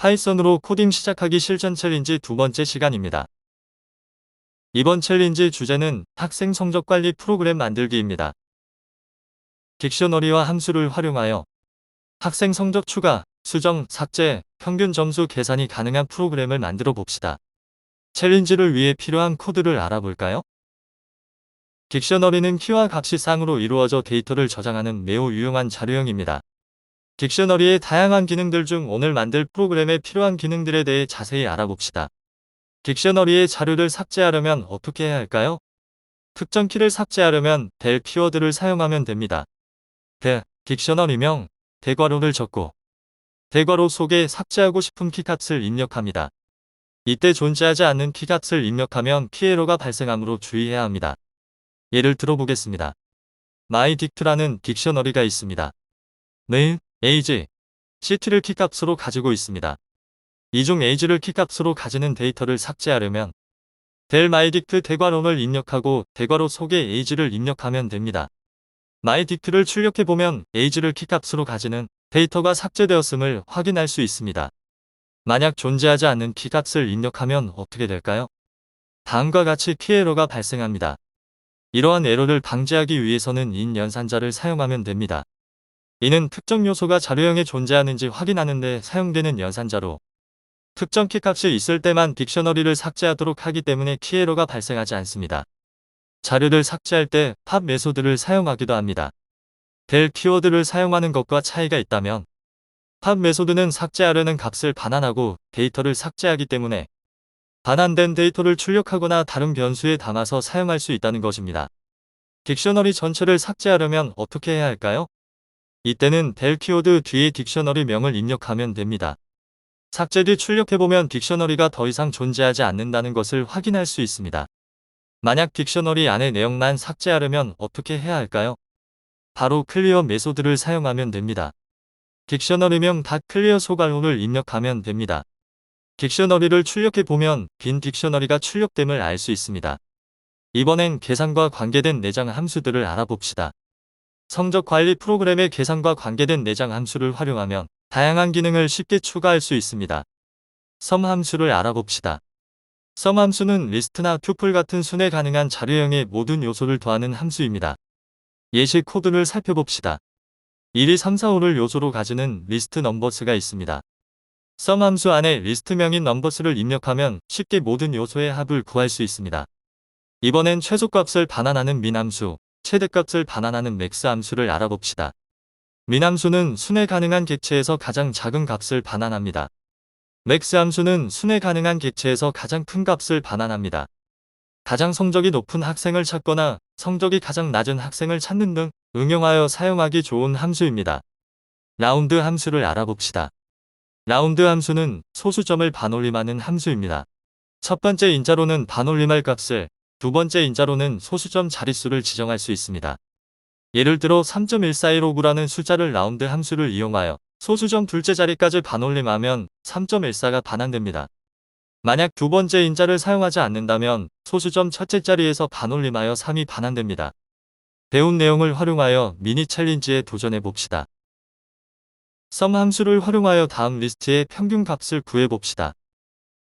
파이썬으로 코딩 시작하기 실전 챌린지 두 번째 시간입니다. 이번 챌린지 주제는 학생 성적 관리 프로그램 만들기입니다. 딕셔너리와 함수를 활용하여 학생 성적 추가, 수정, 삭제, 평균 점수 계산이 가능한 프로그램을 만들어 봅시다. 챌린지를 위해 필요한 코드를 알아볼까요? 딕셔너리는 키와 값이 쌍으로 이루어져 데이터를 저장하는 매우 유용한 자료형입니다. 딕셔너리의 다양한 기능들 중 오늘 만들 프로그램에 필요한 기능들에 대해 자세히 알아봅시다. 딕셔너리의 자료를 삭제하려면 어떻게 해야 할까요? 특정 키를 삭제하려면 될 키워드를 사용하면 됩니다. 대, 딕셔너리명, 대괄호를 적고 대괄호 속에 삭제하고 싶은 키값을 입력합니다. 이때 존재하지 않는 키값을 입력하면 피에러가 발생하므로 주의해야 합니다. 예를 들어보겠습니다. myDict라는 딕셔너리가 있습니다. 네, age, ct를 키값으로 가지고 있습니다. 이중 age를 키값으로 가지는 데이터를 삭제하려면 del mydict 대괄호를 입력하고 대괄호 속에 age를 입력하면 됩니다. myDict를 출력해보면 age를 키값으로 가지는 데이터가 삭제되었음을 확인할 수 있습니다. 만약 존재하지 않는 키값을 입력하면 어떻게 될까요? 다음과 같이 키에러가 발생합니다. 이러한 에러를 방지하기 위해서는 인 연산자를 사용하면 됩니다. 이는 특정 요소가 자료형에 존재하는지 확인하는 데 사용되는 연산자로 특정 키 값이 있을 때만 딕셔너리를 삭제하도록 하기 때문에 키에러가 발생하지 않습니다. 자료를 삭제할 때 팝 메소드를 사용하기도 합니다. 될 키워드를 사용하는 것과 차이가 있다면 팝 메소드는 삭제하려는 값을 반환하고 데이터를 삭제하기 때문에 반환된 데이터를 출력하거나 다른 변수에 담아서 사용할 수 있다는 것입니다. 딕셔너리 전체를 삭제하려면 어떻게 해야 할까요? 이때는 될 키워드 뒤에 딕셔너리 명을 입력하면 됩니다. 삭제 뒤 출력해보면 딕셔너리가 더 이상 존재하지 않는다는 것을 확인할 수 있습니다. 만약 딕셔너리 안에 내용만 삭제하려면 어떻게 해야 할까요? 바로 클리어 메소드를 사용하면 됩니다. 딕셔너리명 닷클리어 소괄호를 입력하면 됩니다. 딕셔너리를 출력해보면 빈 딕셔너리가 출력됨을 알 수 있습니다. 이번엔 계산과 관계된 내장 함수들을 알아봅시다. 성적 관리 프로그램의 계산과 관계된 내장 함수를 활용하면 다양한 기능을 쉽게 추가할 수 있습니다. 썸 함수를 알아봅시다. 썸 함수는 리스트나 튜플 같은 순회 가능한 자료형의 모든 요소를 더하는 함수입니다. 예시 코드를 살펴봅시다. 1, 2, 3, 4, 5를 요소로 가지는 리스트 넘버스가 있습니다. 썸 함수 안에 리스트명인 넘버스를 입력하면 쉽게 모든 요소의 합을 구할 수 있습니다. 이번엔 최소값을 반환하는 민 함수, 최대값을 반환하는 맥스 함수를 알아봅시다. 민 함수는 순회 가능한 객체에서 가장 작은 값을 반환합니다. 맥스 함수는 순회 가능한 객체에서 가장 큰 값을 반환합니다. 가장 성적이 높은 학생을 찾거나 성적이 가장 낮은 학생을 찾는 등 응용하여 사용하기 좋은 함수입니다. 라운드 함수를 알아봅시다. 라운드 함수는 소수점을 반올림하는 함수입니다. 첫 번째 인자로는 반올림할 값을, 두 번째 인자로는 소수점 자릿수를 지정할 수 있습니다. 예를 들어 3.1415구라는 숫자를 라운드 함수를 이용하여 소수점 둘째 자리까지 반올림하면 3.14가 반환됩니다. 만약 두 번째 인자를 사용하지 않는다면 소수점 첫째 자리에서 반올림하여 3이 반환됩니다. 배운 내용을 활용하여 미니 챌린지에 도전해 봅시다. 썸 함수를 활용하여 다음 리스트의 평균 값을 구해봅시다.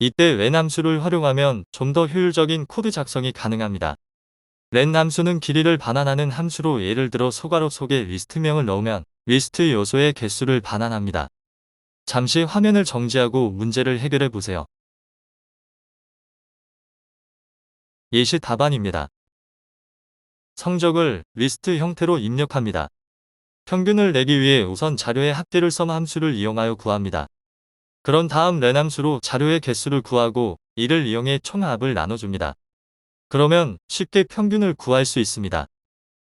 이때 렌 함수를 활용하면 좀 더 효율적인 코드 작성이 가능합니다. 렌 함수는 길이를 반환하는 함수로 예를 들어 소괄호 속에 리스트명을 넣으면 리스트 요소의 개수를 반환합니다. 잠시 화면을 정지하고 문제를 해결해 보세요. 예시 답안입니다. 성적을 리스트 형태로 입력합니다. 평균을 내기 위해 우선 자료의 합계를 썸 함수를 이용하여 구합니다. 그런 다음 렌 함수로 자료의 개수를 구하고 이를 이용해 총합을 나눠줍니다. 그러면 쉽게 평균을 구할 수 있습니다.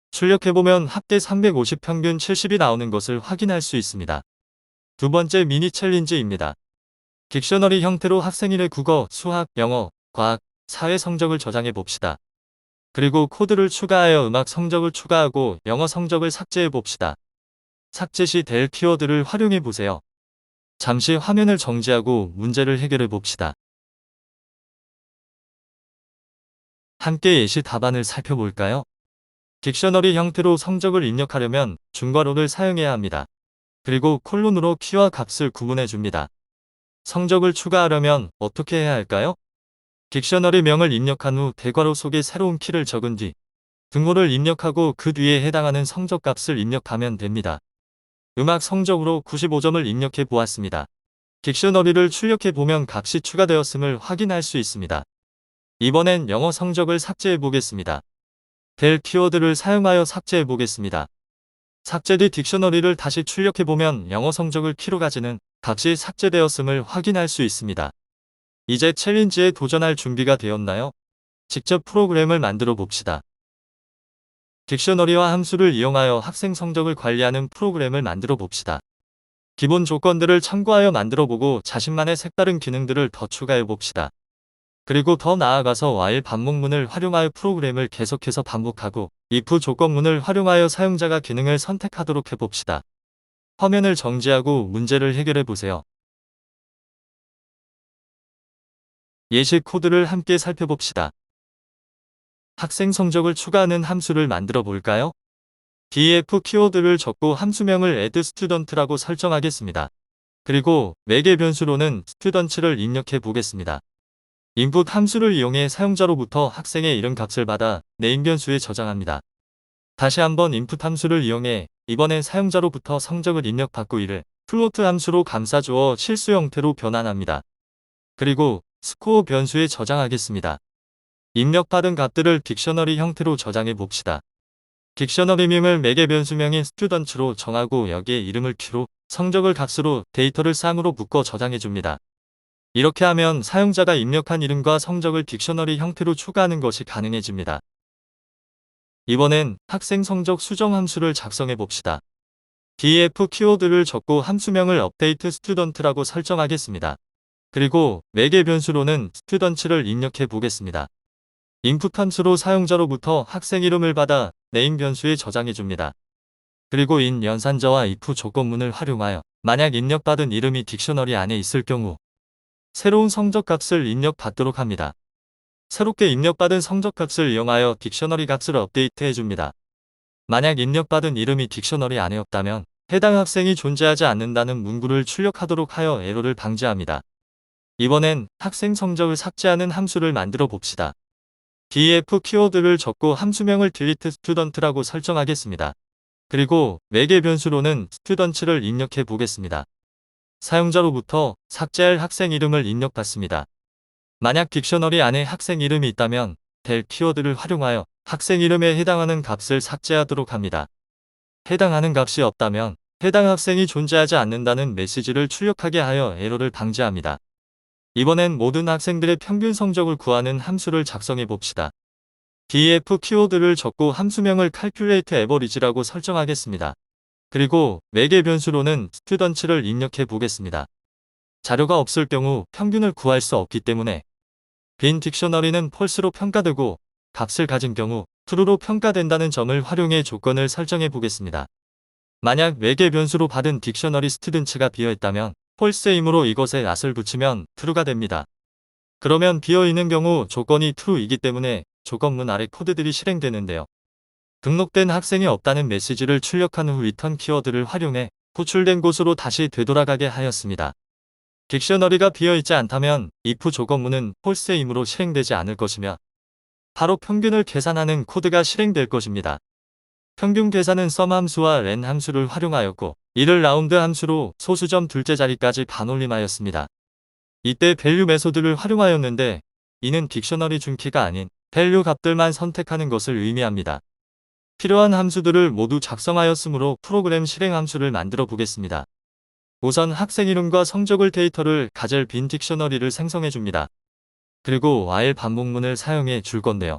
출력해보면 합계 350 평균 70이 나오는 것을 확인할 수 있습니다. 두 번째 미니 챌린지입니다. 딕셔너리 형태로 학생일의 국어, 수학, 영어, 과학, 사회 성적을 저장해 봅시다. 그리고 코드를 추가하여 음악 성적을 추가하고 영어 성적을 삭제해 봅시다. 삭제 시 될 키워드를 활용해 보세요. 잠시 화면을 정지하고 문제를 해결해 봅시다. 함께 예시 답안을 살펴볼까요? 딕셔너리 형태로 성적을 입력하려면 중괄호를 사용해야 합니다. 그리고 콜론으로 키와 값을 구분해 줍니다. 성적을 추가하려면 어떻게 해야 할까요? 딕셔너리 명을 입력한 후 대괄호 속에 새로운 키를 적은 뒤 등호를 입력하고 그 뒤에 해당하는 성적 값을 입력하면 됩니다. 음악 성적으로 95점을 입력해 보았습니다. 딕셔너리를 출력해 보면 값이 추가되었음을 확인할 수 있습니다. 이번엔 영어 성적을 삭제해 보겠습니다. 될 키워드를 사용하여 삭제해 보겠습니다. 삭제 뒤 딕셔너리를 다시 출력해 보면 영어 성적을 키로 가지는 값이 삭제되었음을 확인할 수 있습니다. 이제 챌린지에 도전할 준비가 되었나요? 직접 프로그램을 만들어 봅시다. 딕셔너리와 함수를 이용하여 학생 성적을 관리하는 프로그램을 만들어 봅시다. 기본 조건들을 참고하여 만들어 보고 자신만의 색다른 기능들을 더 추가해 봅시다. 그리고 더 나아가서 while 반복문을 활용하여 프로그램을 계속해서 반복하고 if 조건문을 활용하여 사용자가 기능을 선택하도록 해봅시다. 화면을 정지하고 문제를 해결해 보세요. 예시 코드를 함께 살펴봅시다. 학생 성적을 추가하는 함수를 만들어 볼까요? def 키워드를 적고 함수명을 add student라고 설정하겠습니다. 그리고 매개 변수로는 student를 입력해 보겠습니다. input 함수를 이용해 사용자로부터 학생의 이름 값을 받아 name 변수에 저장합니다. 다시 한번 input 함수를 이용해 이번엔 사용자로부터 성적을 입력받고 이를 플로트 함수로 감싸주어 실수 형태로 변환합니다. 그리고 스코어 변수에 저장하겠습니다. 입력받은 값들을 딕셔너리 형태로 저장해 봅시다. 딕셔너리명을 매개 변수명인 스튜던츠로 정하고 여기에 이름을 키로 성적을 값으로 데이터를 쌍으로 묶어 저장해 줍니다. 이렇게 하면 사용자가 입력한 이름과 성적을 딕셔너리 형태로 추가하는 것이 가능해집니다. 이번엔 학생 성적 수정 함수를 작성해 봅시다. df 키워드를 적고 함수명을 업데이트 스튜던트라고 설정하겠습니다. 그리고 매개 변수로는 스튜던츠를 입력해 보겠습니다. 인풋 함수로 사용자로부터 학생 이름을 받아 네임 변수에 저장해 줍니다. 그리고 인 연산자와 if 조건문을 활용하여 만약 입력받은 이름이 딕셔너리 안에 있을 경우 새로운 성적값을 입력받도록 합니다. 새롭게 입력받은 성적값을 이용하여 딕셔너리 값을 업데이트해 줍니다. 만약 입력받은 이름이 딕셔너리 안에 없다면 해당 학생이 존재하지 않는다는 문구를 출력하도록 하여 에러를 방지합니다. 이번엔 학생 성적을 삭제하는 함수를 만들어 봅시다. Def 키워드를 적고 함수명을 delete student라고 설정하겠습니다. 그리고 매개 변수로는 student를 입력해 보겠습니다. 사용자로부터 삭제할 학생 이름을 입력받습니다. 만약 딕셔너리 안에 학생 이름이 있다면 될 키워드를 활용하여 학생 이름에 해당하는 값을 삭제하도록 합니다. 해당하는 값이 없다면 해당 학생이 존재하지 않는다는 메시지를 출력하게 하여 에러를 방지합니다. 이번엔 모든 학생들의 평균 성적을 구하는 함수를 작성해 봅시다. def 키워드를 적고 함수명을 calculate average라고 설정하겠습니다. 그리고 매개 변수로는 student를 입력해 보겠습니다. 자료가 없을 경우 평균을 구할 수 없기 때문에 빈 딕셔너리는 펄스로 평가되고 값을 가진 경우 true로 평가된다는 점을 활용해 조건을 설정해 보겠습니다. 만약 매개 변수로 받은 딕셔너리 스튜던츠가 비어있다면 펄스이므로 이것에 낫을 붙이면 true가 됩니다. 그러면 비어있는 경우 조건이 true이기 때문에 조건문 아래 코드들이 실행되는데요. 등록된 학생이 없다는 메시지를 출력한 후 리턴 키워드를 활용해 호출된 곳으로 다시 되돌아가게 하였습니다. 딕셔너리가 비어있지 않다면 if 조건문은 폴스이므로 실행되지 않을 것이며 바로 평균을 계산하는 코드가 실행될 것입니다. 평균 계산은 sum 함수와 len 함수를 활용하였고 이를 라운드 함수로 소수점 둘째 자리까지 반올림하였습니다. 이때 밸류 메소드를 활용하였는데 이는 딕셔너리 준키가 아닌 밸류 값들만 선택하는 것을 의미합니다. 필요한 함수들을 모두 작성하였으므로 프로그램 실행 함수를 만들어 보겠습니다. 우선 학생 이름과 성적을 데이터를 가질 빈 딕셔너리를 생성해 줍니다. 그리고 while 반복문을 사용해 줄 건데요.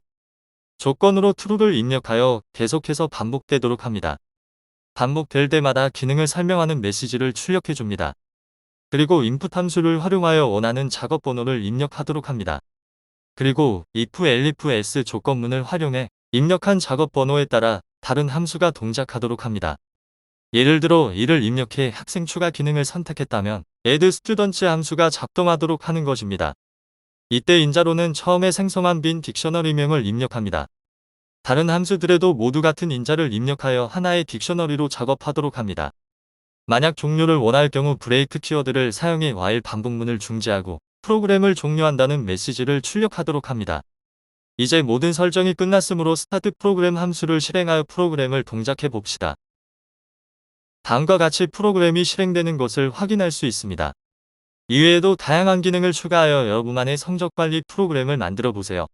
조건으로 true를 입력하여 계속해서 반복되도록 합니다. 반복될 때마다 기능을 설명하는 메시지를 출력해 줍니다. 그리고 input 함수를 활용하여 원하는 작업 번호를 입력하도록 합니다. 그리고 if, elif, s 조건문을 활용해 입력한 작업 번호에 따라 다른 함수가 동작하도록 합니다. 예를 들어 이를 입력해 학생 추가 기능을 선택했다면 add students 함수가 작동하도록 하는 것입니다. 이때 인자로는 처음에 생성한 빈 딕셔너리명을 입력합니다. 다른 함수들에도 모두 같은 인자를 입력하여 하나의 딕셔너리로 작업하도록 합니다. 만약 종료를 원할 경우 브레이크 키워드를 사용해 while 반복문을 중지하고 프로그램을 종료한다는 메시지를 출력하도록 합니다. 이제 모든 설정이 끝났으므로 스타트 프로그램 함수를 실행하여 프로그램을 동작해 봅시다. 다음과 같이 프로그램이 실행되는 것을 확인할 수 있습니다. 이외에도 다양한 기능을 추가하여 여러분만의 성적 관리 프로그램을 만들어 보세요.